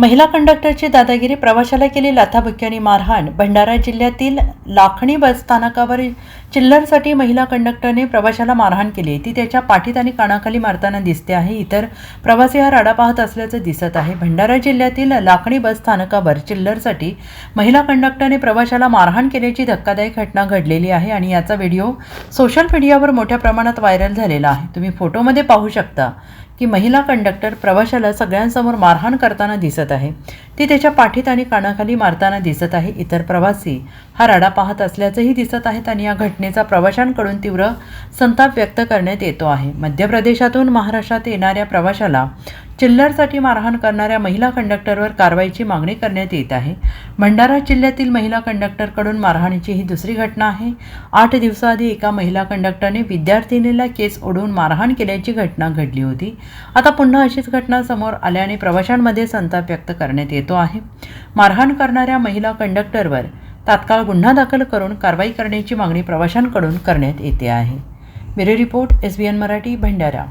महिला कंडक्टरची दादागिरी प्रवाशाला केली लाथाबुक्की आणि मारहाण. भंडारा जिल्ह्यातील लाखणी बस स्थानकावर चिल्लरसाठी महिला कंडक्टरने प्रवाशाला मारहाण केली. ती त्याच्या पाठीत आणि कानाखाली मारताना दिसते आहे. इतर प्रवासी हा राडा पाहत असल्याचं दिसत आहे. भंडारा जिल्ह्यातील लाखणी बस स्थानकावर चिल्लरसाठी महिला कंडक्टरने प्रवाशाला मारहाण केल्याची धक्कादायक घटना घडलेली आहे आणि याचा व्हिडिओ सोशल मीडियावर मोठ्या प्रमाणात व्हायरल झालेला आहे. तुम्ही फोटोमध्ये पाहू शकता. की महिला कंडक्टर प्रवाशाला सगळ्यांसमोर मारहाण करताना दिसत आहे. ती त्याच्या पाठीत आणि कानाखाली मारताना दिसत आहे. इतर प्रवासी हा राडा पाहत असल्याचंही दिसत आहेत आणि या घटनेचा प्रवाशांकडून तीव्र संताप व्यक्त करण्यात येतो आहे. मध्य प्रदेशातून महाराष्ट्रात येणाऱ्या प्रवाशाला चिल्लरसाठी मारहाण करणाऱ्या महिला कंडक्टरवर कारवाईची मागणी करण्यात येत आहे. भंडारा जिल्ह्यातील महिला कंडक्टरकडून मारहाणीची ही दुसरी घटना आहे. आठ दिवसाआधी एका महिला कंडक्टरने विद्यार्थिनीला केस ओढून मारहाण केल्याची घटना घडली होती. आता पुन्हा अशीच घटना समोर आल्याने प्रवाशांमध्ये संताप व्यक्त करण्यात येतो आहे. मारहाण करणाऱ्या महिला कंडक्टरवर तात्काळ गुन्हा दाखल करून कारवाई करण्याची मागणी प्रवाशांकडून करण्यात येते आहे. Bureau report S B N Marathi Bhandara.